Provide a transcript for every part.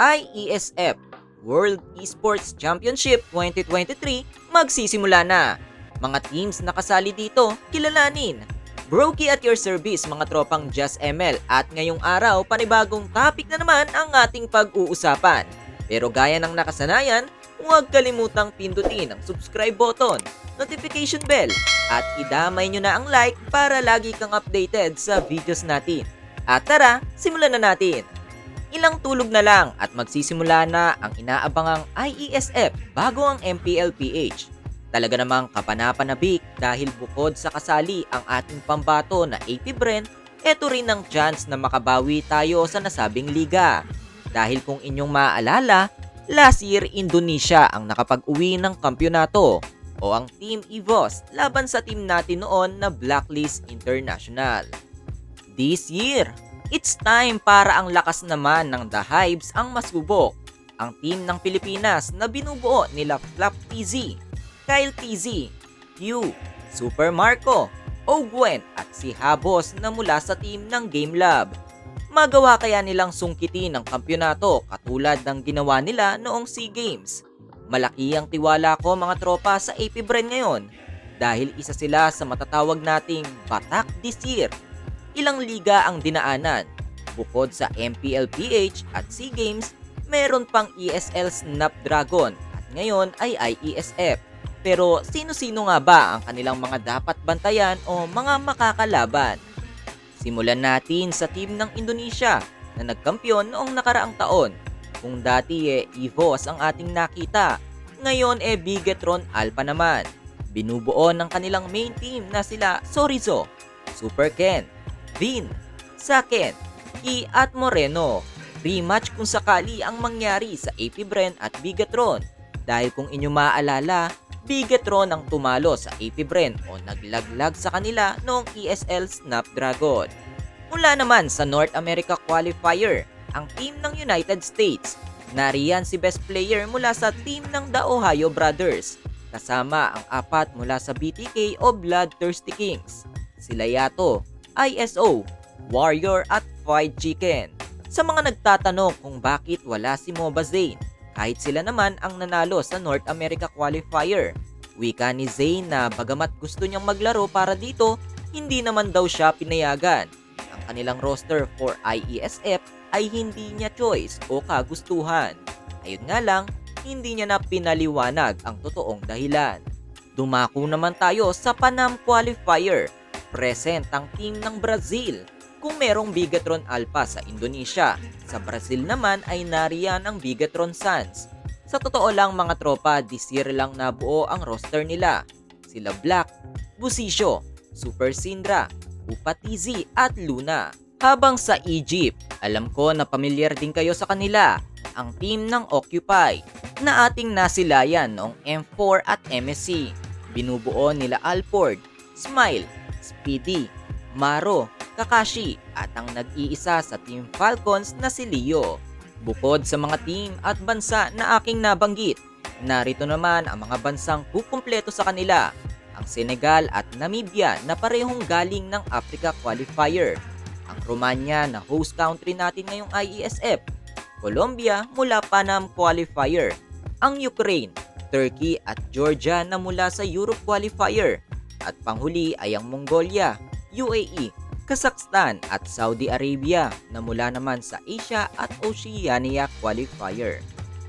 IESF World Esports Championship 2023 magsisimula na. Mga teams na kasali dito, kilalanin. Brokey at your service mga tropang Just ML at ngayong araw panibagong topic na naman ang ating pag-uusapan. Pero gaya ng nakasanayan, huwag kalimutang pindutin ang subscribe button, notification bell at idamay nyo na ang like para lagi kang updated sa videos natin. At tara, simulan na natin! Ilang tulog na lang at magsisimula na ang inaabangang IESF bago ang MPLPH. Talaga namang kapanapanabik dahil bukod sa kasali ang ating pambato na AP Brent, eto rin ang chance na makabawi tayo sa nasabing liga. Dahil kung inyong maaalala, last year Indonesia ang nakapag-uwi ng kampyonato o ang Team EVOS laban sa team natin noon na Blacklist International. This year, it's time para ang lakas naman ng The Hives ang masubok. Ang team ng Pilipinas na binubuo nila Flap TZ, Kyle TZ, Q, Super Marco, Ogwen at si Habos na mula sa team ng Game Lab. Magawa kaya nilang sungkitin ang kampyonato katulad ng ginawa nila noong SEA Games. Malaki ang tiwala ko mga tropa sa AP Bren ngayon dahil isa sila sa matatawag nating batak this year. Ilang liga ang dinaanan. Bukod sa MPLPH at SEA Games, meron pang ESL Snapdragon at ngayon ay IESF. Pero sino-sino nga ba ang kanilang mga dapat bantayan o mga makakalaban? Simulan natin sa team ng Indonesia na nagkampiyon noong nakaraang taon. Kung dati eh EVOS ang ating nakita, ngayon eh Bigetron Alpha naman. Binubuo ng kanilang main team na sila Sorizo, Super Ken, Vin, Saken, Ki at Moreno. Rematch kung sakali ang mangyari sa AP Bren at Bigetron. Dahil kung inyo maaalala, Bigetron ang tumalo sa AP Bren o naglaglag sa kanila noong ESL Snapdragon. Mula naman sa North America Qualifier, ang team ng United States. Nariyan si best player mula sa team ng The Ohio Brothers, kasama ang apat mula sa BTK o Bloodthirsty Kings. Sila Yato, ISO, Warrior at Fried Chicken. Sa mga nagtatanong kung bakit wala si Moba Zane, kahit sila naman ang nanalo sa North America Qualifier. Wika ni Zane na bagamat gusto niyang maglaro para dito, hindi naman daw siya pinayagan. Ang kanilang roster for IESF ay hindi niya choice o kagustuhan. Ayun nga lang, hindi niya na pinaliwanag ang totoong dahilan. Dumako naman tayo sa Panam Qualifier. Present ang team ng Brazil kung merong Bigatron Alpha sa Indonesia. Sa Brazil naman ay nariyan ang Bigatron Suns. Sa totoo lang mga tropa, this year lang nabuo ang roster nila. Sila Black, Busisyo, Super Sindra, Upatizi at Luna. Habang sa Egypt, alam ko na pamilyar din kayo sa kanila, ang team ng Occupy na ating nasilayan noong M4 at MSC. Binubuo nila Alford, Smile, Speedy, Maro, Kakashi at ang nag-iisa sa Team Falcons na si Leo. Bukod sa mga team at bansa na aking nabanggit, narito naman ang mga bansang kukumpleto sa kanila, ang Senegal at Namibia na parehong galing ng Africa Qualifier, ang Romania na host country natin ngayong IESF, Colombia mula Panam Qualifier, ang Ukraine, Turkey at Georgia na mula sa Europe Qualifier, at panghuli ay ang Mongolia, UAE, Kazakhstan at Saudi Arabia na mula naman sa Asia at Oceania Qualifier.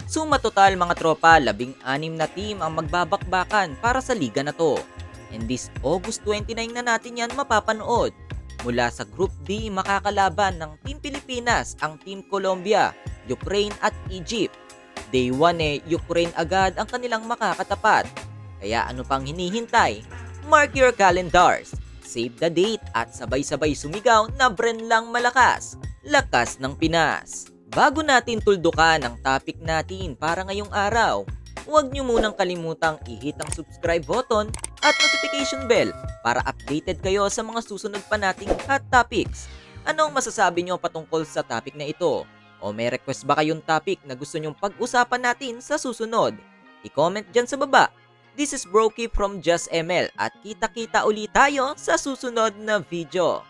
Suma total mga tropa, labing anim na team ang magbabakbakan para sa liga na to. And this August 29 na natin yan mapapanood. Mula sa Group D makakalaban ng Team Pilipinas ang Team Colombia, Ukraine at Egypt. Day 1 eh, Ukraine agad ang kanilang makakatapat. Kaya ano pang hinihintay? Mark your calendars save the date at sabay-sabay sumigaw na Bren lang malakas, lakas ng Pinas. Bago natin tuldukan ang topic natin para ngayong araw, huwag nyo munang kalimutang i-hit ang subscribe button at notification bell para updated kayo sa mga susunod pa nating hot topics. Anong masasabi nyo patungkol sa topic na ito? O may request ba kayong topic na gusto nyong pag-usapan natin sa susunod? I-comment dyan sa baba This is Brokey from Just ML at kita-kita ulit tayo sa susunod na video.